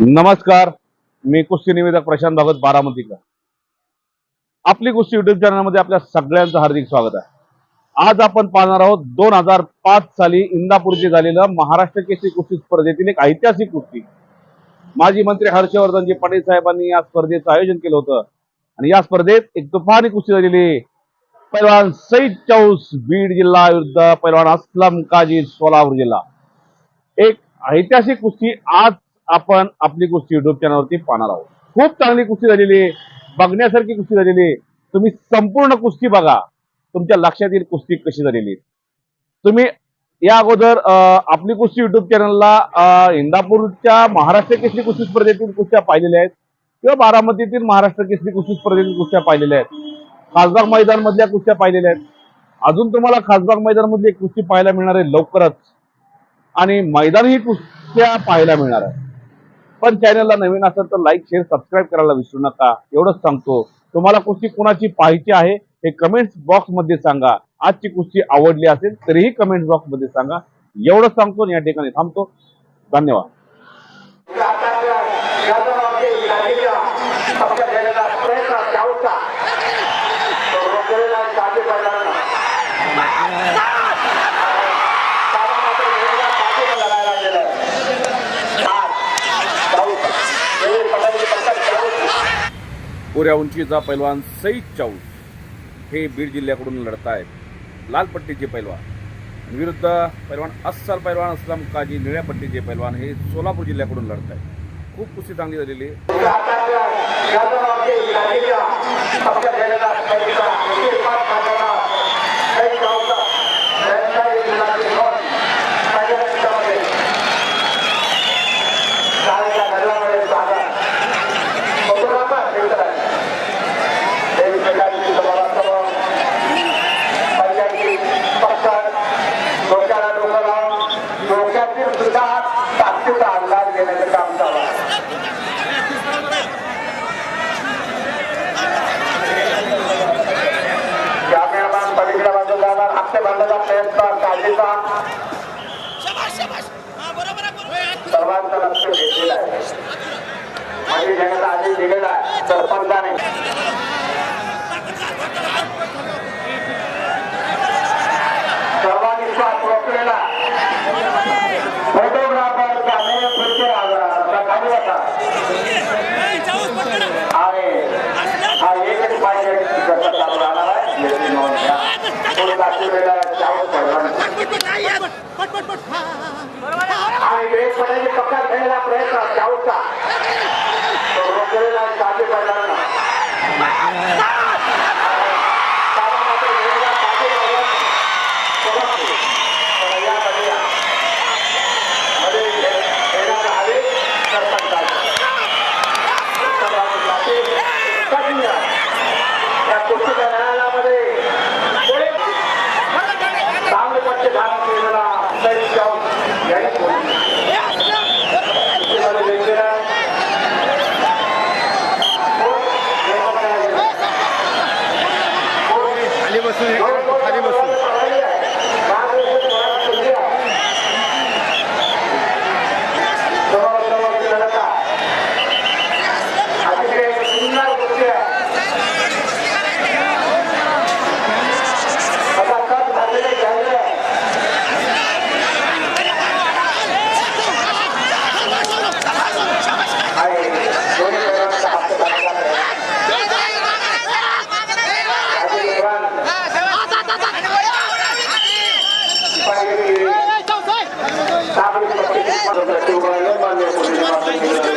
नमस्कार मी कुस्ती निवेदक प्रशांत भगत बारामतीकर. आपली कुस्ती युट्यूब चॅनलमध्ये आपल्या सगळ्यांचं हार्दिक स्वागत आहे. आज आपण पाहणार आहोत दोन हजार पाच साली इंदापूरचे झालेलं महाराष्ट्र केसरी कुस्ती स्पर्धेतील एक ऐतिहासिक कुस्ती. माजी मंत्री हर्षवर्धनजी पाटील साहेबांनी या स्पर्धेचं आयोजन केलं होतं. आणि या स्पर्धेत एक तुफानी कुस्ती झालेली पैलवान सईद चौस बीड जिल्हा विरुद्ध पैलवान असलम काजी सोलापूर जिल्हा. एक ऐतिहासिक कुस्ती आज आपण आपली कुस्ती युट्यूब चॅनलवरती पाहणार आहोत. खूप चांगली कुस्ती झालेली आहे. बघण्यासारखी कुस्ती झालेली आहे. तुम्ही संपूर्ण कुस्ती बघा. तुमच्या लक्षात येईल कुस्ती कशी झालेली आहे. तुम्ही या अगोदर आपली कुस्ती युट्यूब चॅनलला इंदापूरच्या महाराष्ट्र केसरी कुस्ती स्पर्धेतील कुस्त्या पाहिलेल्या आहेत. किंवा बारामतीतील महाराष्ट्र केसरी कुस्ती स्पर्धेतील कुस्त्या पाहिलेल्या आहेत. खासबाग मैदान मधल्या कुस्त्या पाहिलेल्या आहेत. अजून तुम्हाला खासबाग मैदान मधली कुस्ती पाहायला मिळणार आहे लवकरच. आणि मैदानी कुस्त्या पाहायला मिळणार आहे. पण चॅनलला नवीन असेल तर लाईक शेअर सबस्क्राईब करायला विसरू नका. एवढंच सांगतो. तुम्हाला कुस्ती कुणाची पाहायची आहे हे कमेंट्स बॉक्समध्ये सांगा. आजची कुस्ती आवडली असेल तरीही कमेंट बॉक्समध्ये सांगा. एवढंच सांगतो या ठिकाणी थांबतो. धन्यवाद. कोऱ्या उंचीचा पैलवान सईद चाऊस हे बीड जिल्ह्याकडून लढत आहेत लाल पट्टीचे पैलवान. विरुद्ध पैलवान अस्सल पैलवान असलम काजी निळ्या पट्टीचे पैलवान हे सोलापूर जिल्ह्याकडून लढत आहेत खूप कुस्ती चांगली झालेली आहे. करायचं काम चालू पलीकडे बाजूला जाणार हास्य प्रयत्न काळजीचा सर्वांचं लक्ष घेतलेलं आहे आणि घेण्याचा आधी दिलेला आहे सरपंचाने आणि वेग What?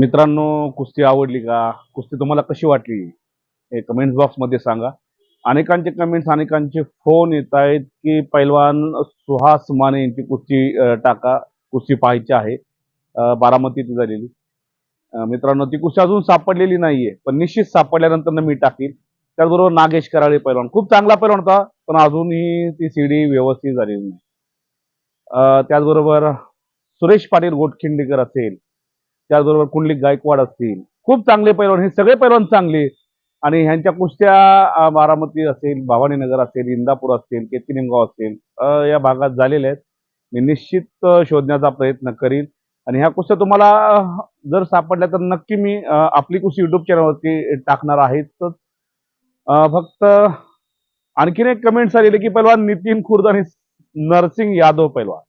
मित्रांनो कुस्ती आवडली का? कुस्ती तुम्हाला कशी वाटली? हे कमेंट बॉक्समध्ये सांगा. अनेकांचे कमेंट्स अनेकांचे फोन येत आहेत की पैलवान सुहास माने यांची कुस्ती टाका कुस्ती पाहायची आहे. बारामती ती झालेली. मित्रांनो ती कुस्ती अजून सापडलेली नाहीये पण निश्चित सापडल्यानंतर मी टाकील. त्याचबरोबर नागेश कराळे पैलवान खूप चांगला पैलवान होता पण अजूनही ती सीडी व्यवस्थित झालेली नाही. त्याचबरोबर सुरेश पाटील गोटखिंडीकर असेल त्याचबरोबर कुंडलिक गायकवाड असतील. खूप चांगले पैलवान हे सगळे पैलवान चांगले. आणि ह्यांच्या कुस्त्या बारामती असेल भवानीनगर असेल इंदापूर असतील केतकी निमगाव असतील या भागात झालेल्या आहेत. मी निश्चित शोधण्याचा प्रयत्न करीन. आणि ह्या कुस्त्या तुम्हाला जर सापडल्या तर नक्की मी आपली कुस्ती युट्यूब चॅनलवरती टाकणार आहेच फक्त आणखीन एक कमेंट्स आलेले की पैलवान नितीन खुर्द आणि नरसिंग यादव पैलवान.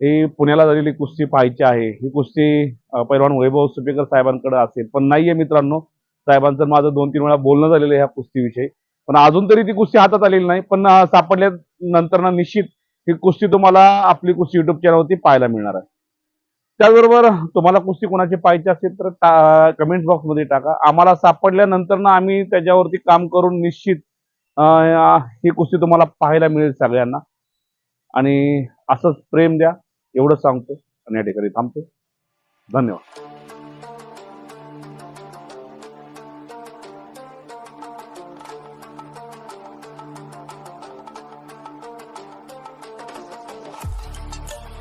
ही पुण्याला झालेली कुस्ती पाहायची आहे. ही कुस्ती अं, पैलवान वैभव सुपेकर साहेबांकडे असेल. पण नाहीये मित्रांनो साहेबांचं माझं दोन तीन वेळा बोलणं झालेलं आहे ह्या कुस्तीविषयी. पण अजून तरी ती कुस्ती हातात आलेली नाही. पण सापडल्या नंतर ना निश्चित ही कुस्ती तुम्हाला आपली कुस्ती युट्यूब चॅनलवरती पाहायला मिळणार आहे. त्याचबरोबर तुम्हाला कुस्ती कोणाची पाहिजे असेल तर कमेंट बॉक्समध्ये टाका. आम्हाला सापडल्यानंतर ना आम्ही त्याच्यावरती काम करून निश्चित ही कुस्ती तुम्हाला पाहायला मिळेल सगळ्यांना. आणि असंच प्रेम द्या. एवढं सांगतो आणि या ठिकाणी थांबतो. धन्यवाद.